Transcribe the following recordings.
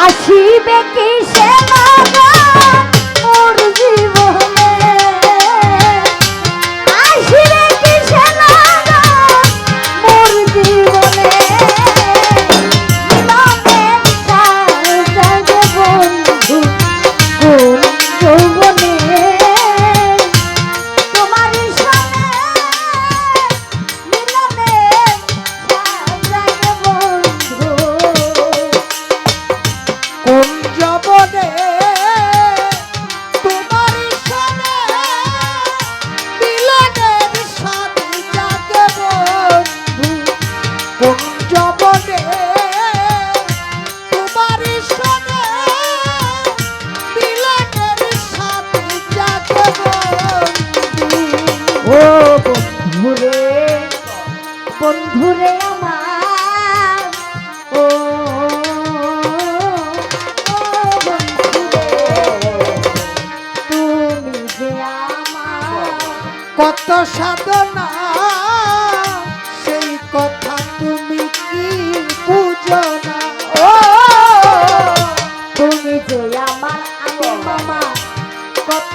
আসিবে কি সে বন্ধুরে আমার, ও তুমি যে আমার কত সাধনা, সেই কথা তুমি কি বুঝো না? ও তুমি যে আমার আমি মামা কত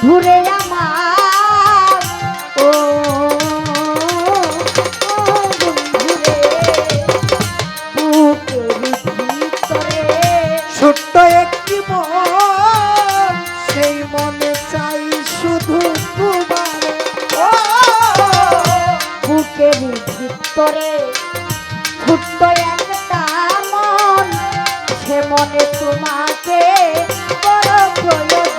বন্ধুরে আমার। ও ছোট্ট একটি মন, সেই মনে চাই শুধু তোমার। বুকের ভিতরে ছোট্ট একটা মন, সে মনে তোমাকে বড় প্রয়োজন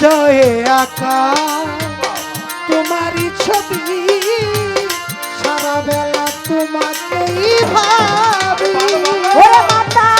হৃদয়ে আকা। তোমার ছবি সারা বেলা তোমাকেই ভাবি। মাতা!